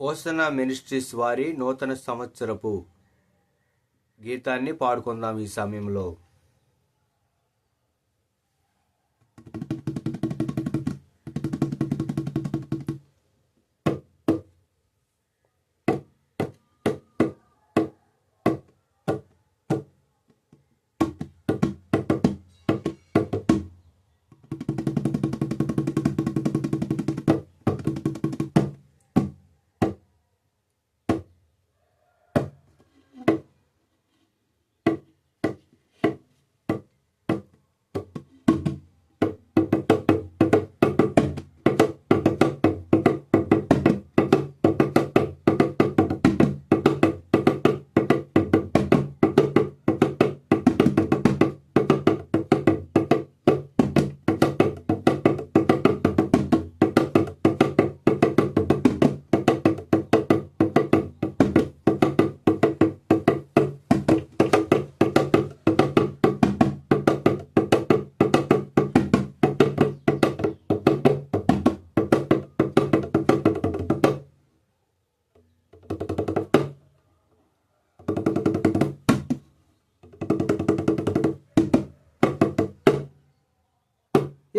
ఓసన ministries వారి నూతన సంవత్సరపు గీతాన్ని పాడుకుందాం ఈ సమయంలో.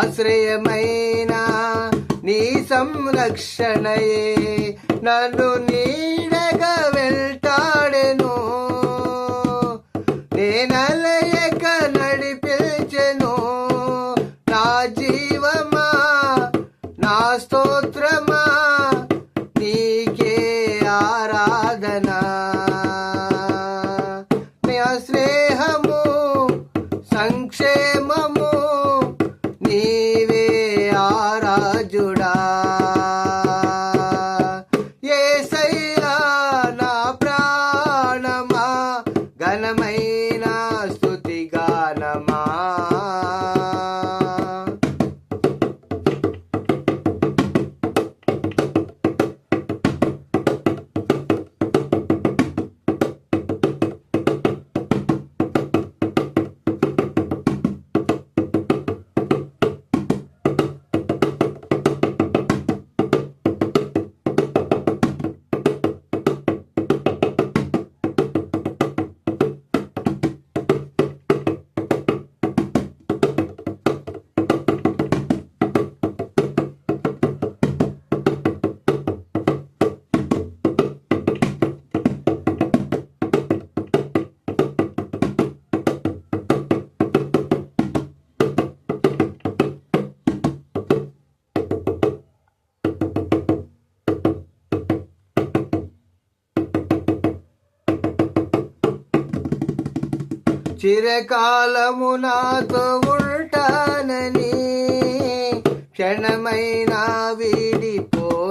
ఆశ్రయమైన నీ సంరక్షణయే. నన్ను నీడగా వెళ్తాడెను. నేనలయక నడిపించెను. నా జీవమా నా స్తోత్రమా నీకే ఆరాధనా. చిరకాలము నాతో ఉంటానని క్షణమైనా వీడిపోలేదని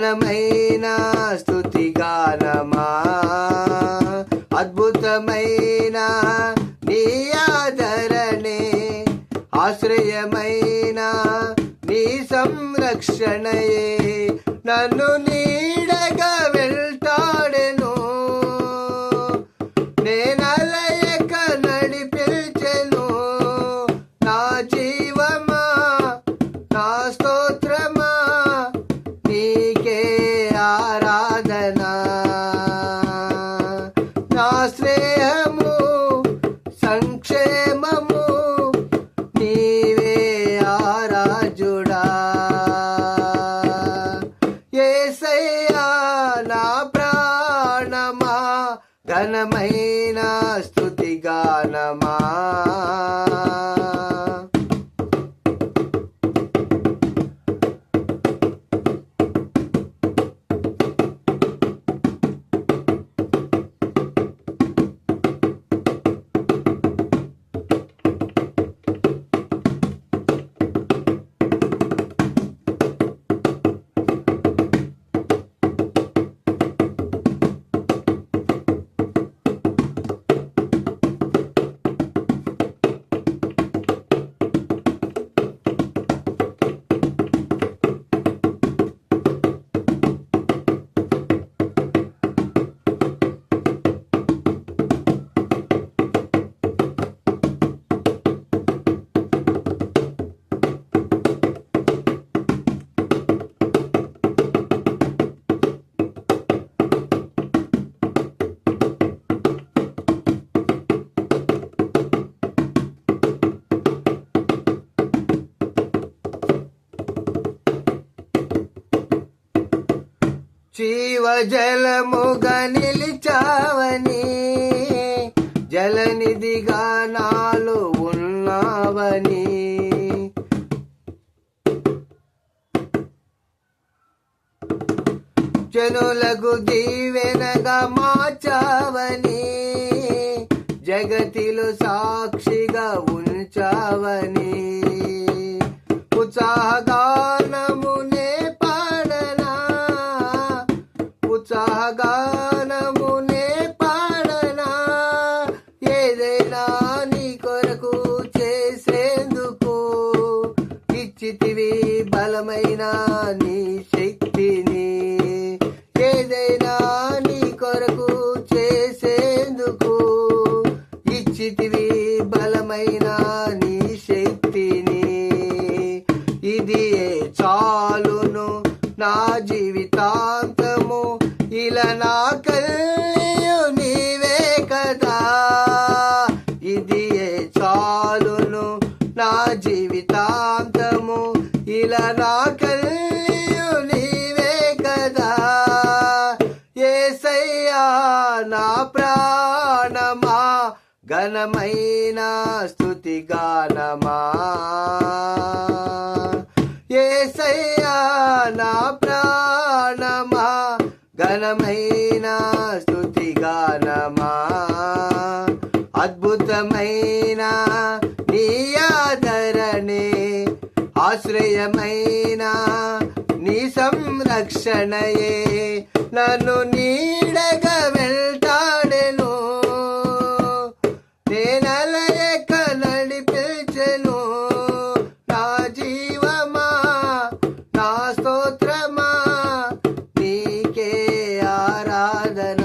ఘనమైన స్థుతి గానమా? అద్భుతమైన నీ ఆదరణే ఆశ్రయమైన నీ సంరక్షణయే. నన్ను నీ ఘనమైన స్థుతిగానమా జీవజలముగా నిలిచావని జలనిధిగా నాలో ఉన్నావని. జనులకు దీవెనగా మార్చావని జగతిలో సాక్షిగా ఉంచావని. ఉత్సాహగానము బలమైన నీ శక్తిని ఏదైనా నీ కొరకు చేసేందుకు ఇచ్చితివి బలమైన నీ శక్తిని. ఇది చాలును నా జీవితాంతము ఇలా నా కళ్ళు నీవే కదా. ఇది చాలును నా జీవితా ఇలా నా కల్యు నీవే కదా. ఏసయ్యా నా ప్రాణమా ఘనమైన స్థుతి ఆశ్రయమైన నీ సంరక్షణయే. నన్ను నీడగా వెళ్తాడెను. నేనలయక నడిపించెను నా జీవమా నా స్తోత్రమా నీకే ఆరాధన.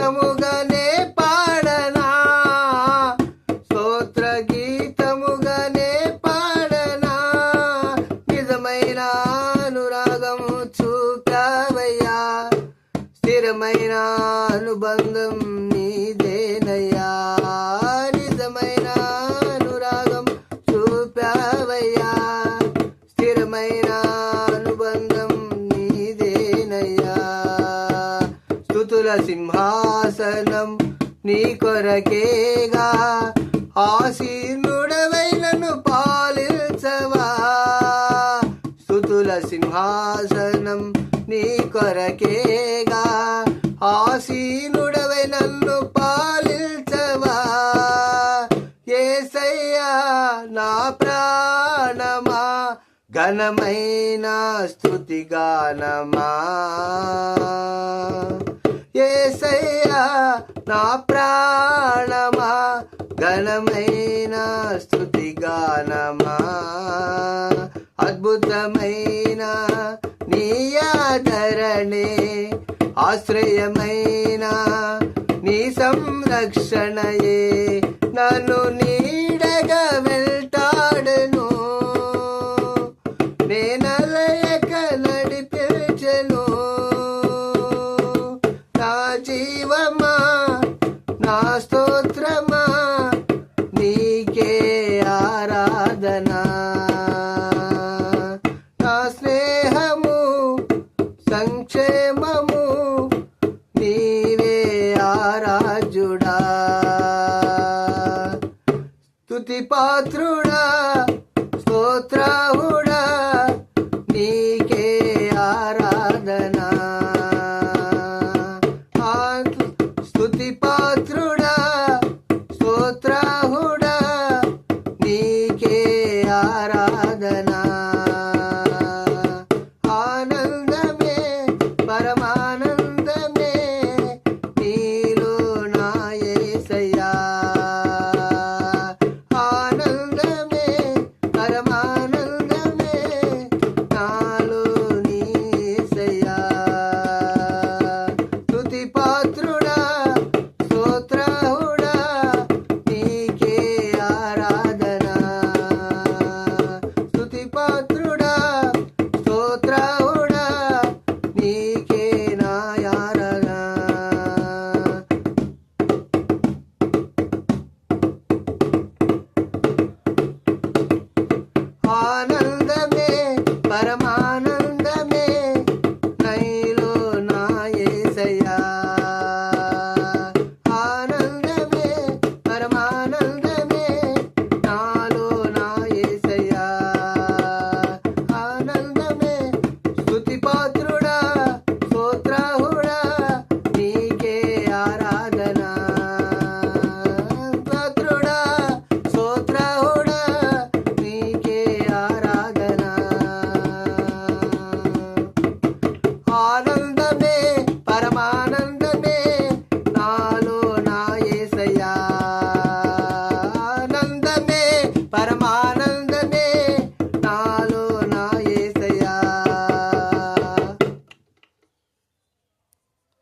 నీ కొరకేగా. ఆసీనుడవైనను పాలించవా. స్థుతుల సింహాసనం నీ కొరకేగా. ఆసీనుడవై నన్ను పాలించవా. ఏసయ్యా నా ప్రాణమా. ఘనమైన స్థుతిగానమా గానమా. నా ప్రాణమా ఘనమైన స్థుతి గానమా అద్భుతమైన నీ ఆశ్రయమైన నీ సంరక్షణయే నన్ను నీడగా వెళ్తా